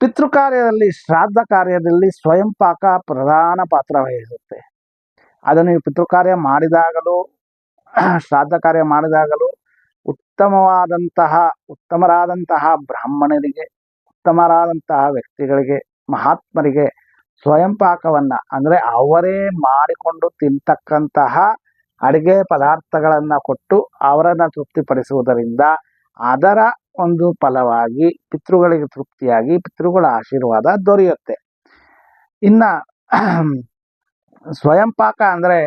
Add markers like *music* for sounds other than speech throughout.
ಪಿತೃ ಕಾರ್ಯದಲ್ಲಿ ಶ್ರಾದ್ದ ಕಾರ್ಯದಲ್ಲಿ ಸ್ವಯಂ ಪಾಕ ಪ್ರಧಾನ ಪಾತ್ರ ವಹಿಸುತ್ತೆ. ಅದನ್ನು ಪಿತೃ ಕಾರ್ಯ ಮಾಡಿದಾಗಲೂ, *clears throat* ಶ್ರಾದ್ದ ಕಾರ್ಯ ಮಾಡಿದಾಗಲೂ ಉತ್ತಮವಾದಂತಹ, ಉತ್ತಮರಾದಂತಹ ಬ್ರಾಹ್ಮಣರಿಗೆ, ಉತ್ತಮರಾದಂತಹ ವ್ಯಕ್ತಿಗಳಿಗೆ, ಮಹಾತ್ಮರಿಗೆ ಸ್ವಯಂ ಪಾಕವನ್ನ, ಅಂದ್ರೆ ಅವರೇ ಮಾಡಿಕೊಂಡು ತಿಂತಕ್ಕಂತಹ ಅಡಿಗೆ ಪದಾರ್ಥಗಳನ್ನು ಕೊಟ್ಟು ಅವರನ್ನು ತೃಪ್ತಿಪಡಿಸುವುದರಿಂದ ಅದರ ಒಂದು ಫಲವಾಗಿ ಪಿತೃಗಳಿಗೆ ತೃಪ್ತಿಯಾಗಿ ಪಿತೃಗಳ ಆಶೀರ್ವಾದ ದೊರೆಯುತ್ತೆ. ಇನ್ನ *clears throat* ಸ್ವಯಂ ಪಾಕ ಅಂದ್ರೆ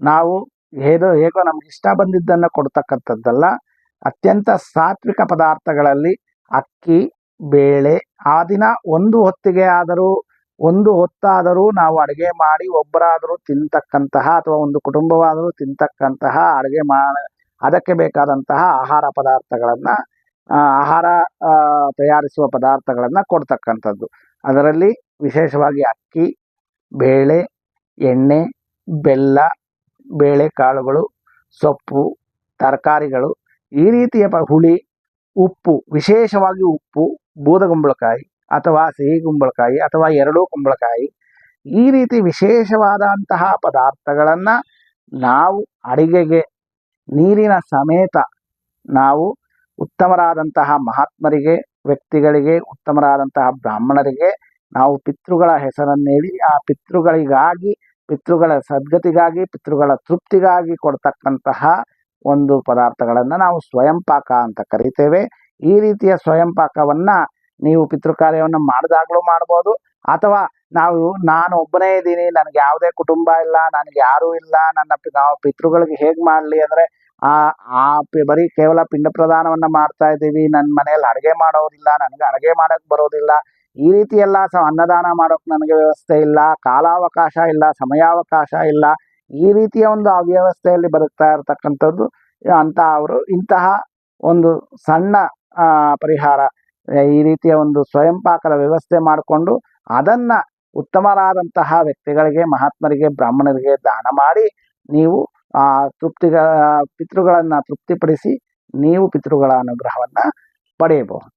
ನಾವು ಹೇಗೋ ಹೇಗೋ ನಮ್ಗೆ ಇಷ್ಟ ಬಂದಿದ್ದನ್ನ ಕೊಡ್ತಕ್ಕಂಥದ್ದಲ್ಲ. ಅತ್ಯಂತ ಸಾತ್ವಿಕ ಪದಾರ್ಥಗಳಲ್ಲಿ ಅಕ್ಕಿ, ಬೇಳೆ, ಆ ದಿನ ಒಂದು ಹೊತ್ತಿಗೆ ಆದರೂ, ಒಂದು ಹೊತ್ತಾದರೂ ನಾವು ಅಡುಗೆ ಮಾಡಿ ಒಬ್ಬರಾದರೂ ತಿಂತಕ್ಕಂತಹ ಅಥವಾ ಒಂದು ಕುಟುಂಬವಾದರೂ ತಿಂತಕ್ಕಂತಹ ಅಡುಗೆ ಮಾ, ಅದಕ್ಕೆ ಬೇಕಾದಂತಹ ಆಹಾರ ಪದಾರ್ಥಗಳನ್ನ ಆಹಾರ ತಯಾರಿಸುವ ಪದಾರ್ಥಗಳನ್ನು ಕೊಡ್ತಕ್ಕಂಥದ್ದು. ಅದರಲ್ಲಿ ವಿಶೇಷವಾಗಿ ಅಕ್ಕಿ, ಬೇಳೆ, ಎಣ್ಣೆ, ಬೆಲ್ಲ, ಬೇಳೆಕಾಳುಗಳು, ಸೊಪ್ಪು, ತರಕಾರಿಗಳು, ಈ ರೀತಿಯ ಪ, ಹುಳಿ, ಉಪ್ಪು, ವಿಶೇಷವಾಗಿ ಉಪ್ಪು, ಬೂದಗುಂಬಳಕಾಯಿ ಅಥವಾ ಸಿಹಿ ಕುಂಬಳಕಾಯಿ ಅಥವಾ ಎರಡೂ ಕುಂಬಳಕಾಯಿ, ಈ ರೀತಿ ವಿಶೇಷವಾದಂತಹ ಪದಾರ್ಥಗಳನ್ನು ನಾವು ಅಡಿಗೆಗೆ ನೀರಿನ ಸಮೇತ ನಾವು ಉತ್ತಮರಾದಂತಹ ಮಹಾತ್ಮರಿಗೆ, ವ್ಯಕ್ತಿಗಳಿಗೆ, ಉತ್ತಮರಾದಂತಹ ಬ್ರಾಹ್ಮಣರಿಗೆ ನಾವು ಪಿತೃಗಳ ಹೆಸರನ್ನೇಳಿ ಆ ಪಿತೃಗಳಿಗಾಗಿ, ಪಿತೃಗಳ ಸದ್ಗತಿಗಾಗಿ, ಪಿತೃಗಳ ತೃಪ್ತಿಗಾಗಿ ಕೊಡ್ತಕ್ಕಂತಹ ಒಂದು ಪದಾರ್ಥಗಳನ್ನು ನಾವು ಸ್ವಯಂ ಪಾಕ ಅಂತ ಕರಿತೇವೆ. ಈ ರೀತಿಯ ಸ್ವಯಂ ಪಾಕವನ್ನ ನೀವು ಪಿತೃ ಕಾರ್ಯವನ್ನು ಮಾಡಿದಾಗಲೂ ಮಾಡ್ಬೋದು. ಅಥವಾ ನಾವು, ನಾನು ಒಬ್ಬನೇ ಇದ್ದೀನಿ, ನನಗೆ ಯಾವುದೇ ಕುಟುಂಬ ಇಲ್ಲ, ನನಗೆ ಯಾರೂ ಇಲ್ಲ, ನನ್ನ ನಾವು ಪಿತೃಗಳಿಗೆ ಹೇಗೆ ಮಾಡಲಿ ಅಂದ್ರೆ ಆ ಆ ಬರಿ ಕೇವಲ ಪಿಂಡ ಪ್ರದಾನವನ್ನ ಮಾಡ್ತಾ ಇದ್ದೀವಿ. ನನ್ನ ಮನೆಯಲ್ಲಿ ಅಡುಗೆ ಮಾಡೋದಿಲ್ಲ, ನನಗೆ ಅಡುಗೆ ಮಾಡಕ್ ಬರೋದಿಲ್ಲ. ಈ ರೀತಿ ಎಲ್ಲ ಅನ್ನದಾನ ಮಾಡೋಕ್ ನನಗೆ ವ್ಯವಸ್ಥೆ ಇಲ್ಲ, ಕಾಲಾವಕಾಶ ಇಲ್ಲ, ಸಮಯಾವಕಾಶ ಇಲ್ಲ. ಈ ರೀತಿಯ ಒಂದು ಅವ್ಯವಸ್ಥೆಯಲ್ಲಿ ಬದುಕ್ತಾ ಇರತಕ್ಕಂಥದ್ದು, ಅಂತ ಅವರು ಇಂತಹ ಒಂದು ಸಣ್ಣ ಪರಿಹಾರ, ಈ ರೀತಿಯ ಒಂದು ಸ್ವಯಂ ಪಾಕದ ವ್ಯವಸ್ಥೆ ಮಾಡಿಕೊಂಡು ಅದನ್ನ ಉತ್ತಮರಾದಂತಹ ವ್ಯಕ್ತಿಗಳಿಗೆ, ಮಹಾತ್ಮರಿಗೆ, ಬ್ರಾಹ್ಮಣರಿಗೆ ದಾನ ಮಾಡಿ ನೀವು ಆ ತೃಪ್ತಿಗ ಪಿತೃಗಳನ್ನ ತೃಪ್ತಿಪಡಿಸಿ ನೀವು ಪಿತೃಗಳ ಅನುಗ್ರಹವನ್ನ ಪಡೆಯಬಹುದು.